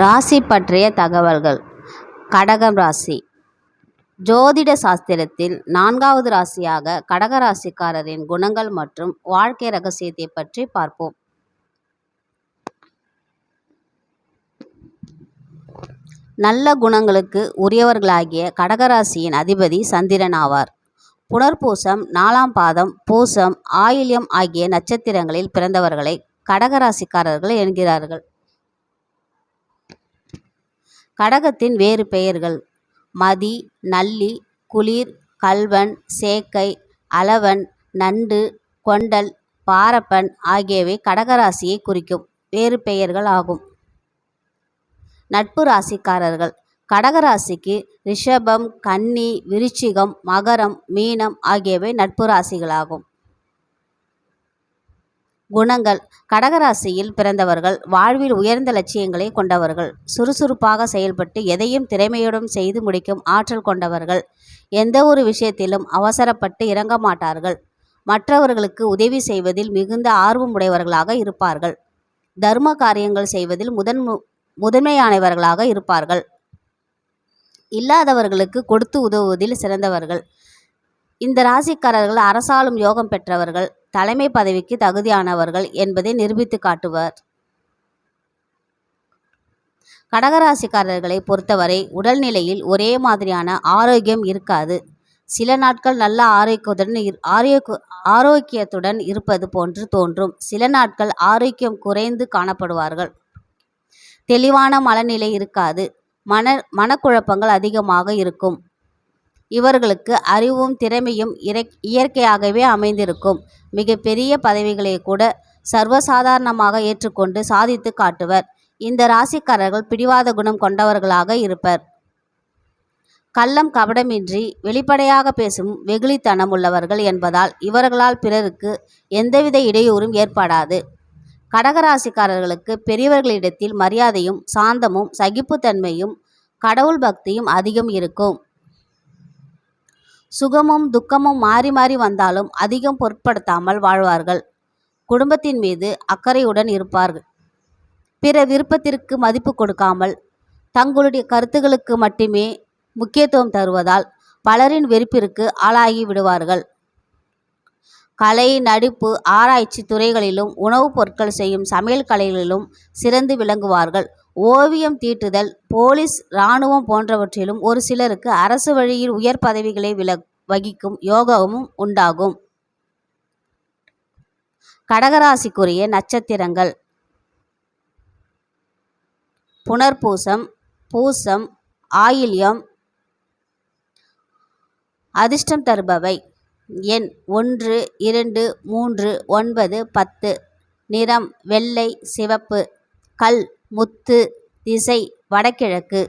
ராசி பற்றிய தகவல்கள். கடகம் ராசி. ஜோதிட சாஸ்திரத்தில் நான்காவது ராசியாக கடக ராசிக்காரரின் குணங்கள் மற்றும் வாழ்க்கை ரகசியத்தை பற்றி பார்ப்போம். நல்ல குணங்களுக்கு உரியவர்களாகிய கடகராசியின் அதிபதி சந்திரன் ஆவார். புனர்பூசம் நாலாம் பாதம் பூசம் ஆயில்யம் ஆகிய நட்சத்திரங்களில் பிறந்தவர்களை கடகராசிக்காரர்கள் என்கிறார்கள். கடகத்தின் வேறு பெயர்கள். மதி நல்லி குளிர் கல்வன் சேக்கை அளவன் நண்டு கொண்டல் பாரப்பன் ஆகியவை கடகராசியை குறிக்கும் வேறு பெயர்கள் ஆகும். நட்பு ராசிக்காரர்கள். கடகராசிக்கு ரிஷபம் கன்னி விருச்சிகம் மகரம் மீனம் ஆகியவை நட்பு ராசிகளாகும். குணங்கள். கடகராசியில் பிறந்தவர்கள் வாழ்வில் உயர்ந்த லட்சியங்களை கொண்டவர்கள். சுறுசுறுப்பாக செயல்பட்டு எதையும் திறமையுடன் செய்து முடிக்கும் ஆற்றல் கொண்டவர்கள். எந்த ஒரு விஷயத்திலும் அவசரப்பட்டு இறங்க மாட்டார்கள். மற்றவர்களுக்கு உதவி செய்வதில் மிகுந்த ஆர்வம் உடையவர்களாக இருப்பார்கள். தர்ம காரியங்கள் செய்வதில் முதன் முதன்மையானவர்களாக இருப்பார்கள். இல்லாதவர்களுக்கு கொடுத்து உதவுவதில் சிறந்தவர்கள். இந்த ராசிக்காரர்கள் அரசாளும் யோகம் பெற்றவர்கள். தலைமை பதவிக்கு தகுதியானவர்கள் என்பதை நிரூபித்து காட்டுவர். கடகராசிக்காரர்களை பொறுத்தவரை உடல்நிலையில் ஒரே மாதிரியான ஆரோக்கியம் இருக்காது. சில நாட்கள் நல்ல ஆரோக்கியத்துடன் ஆரோக்கிய ஆரோக்கியத்துடன் இருப்பது போன்று தோன்றும். சில நாட்கள் ஆரோக்கியம் குறைந்து காணப்படுவார்கள். தெளிவான மனநிலை இருக்காது. மன மனக்குழப்பங்கள் அதிகமாக இருக்கும். இவர்களுக்கு அறிவும் திறமையும் இயற்கையாகவே அமைந்திருக்கும். மிக பெரிய பதவிகளை கூட சர்வசாதாரணமாக ஏற்றுக்கொண்டு சாதித்து காட்டுவர். இந்த ராசிக்காரர்கள் பிடிவாத குணம் கொண்டவர்களாக இருப்பர். கள்ளம் கபடமின்றி வெளிப்படையாக பேசும் வெகுளித்தனம் உள்ளவர்கள் என்பதால் இவர்களால் பிறருக்கு எந்தவித இடையூறும் ஏற்படாது. கடகராசிக்காரர்களுக்கு பெரியவர்களிடத்தில் மரியாதையும் சாந்தமும் சகிப்புத்தன்மையும் கடவுள் பக்தியும் அதிகம் இருக்கும். சுகமும் துக்கமும் மாறி மாறி வந்தாலும் அதிகம் பொருட்படுத்தாமல் வாழ்வார்கள். குடும்பத்தின் மீது அக்கறையுடன் இருப்பார்கள். பிற விருப்பத்திற்கு மதிப்பு கொடுக்காமல் தங்களுடைய கருத்துகளுக்கு மட்டுமே முக்கியத்துவம் தருவதால் பலரின் வெறுப்பிற்கு ஆளாகி விடுவார்கள். கலை நடிப்பு ஆராய்ச்சி துறைகளிலும் உணவுப் பொருட்கள் செய்யும் சமையல் கலைகளிலும் சிறந்து விளங்குவார்கள். ஓவியம் தீட்டுதல் போலீஸ் இராணுவம் போன்றவற்றிலும் ஒரு சிலருக்கு அரசு வழியில் உயர் பதவிகளை வில வகிக்கும் யோகமும் உண்டாகும். கடகராசிக்குரிய நட்சத்திரங்கள். புனர்பூசம் பூசம் ஆயில்யம் அதிர்ஷ்டம் தருபவை. எண் ஒன்று இரண்டு மூன்று ஒன்பது பத்து. நிறம் வெள்ளை சிவப்பு. கல் முத்து திசை வடகிழக்கு.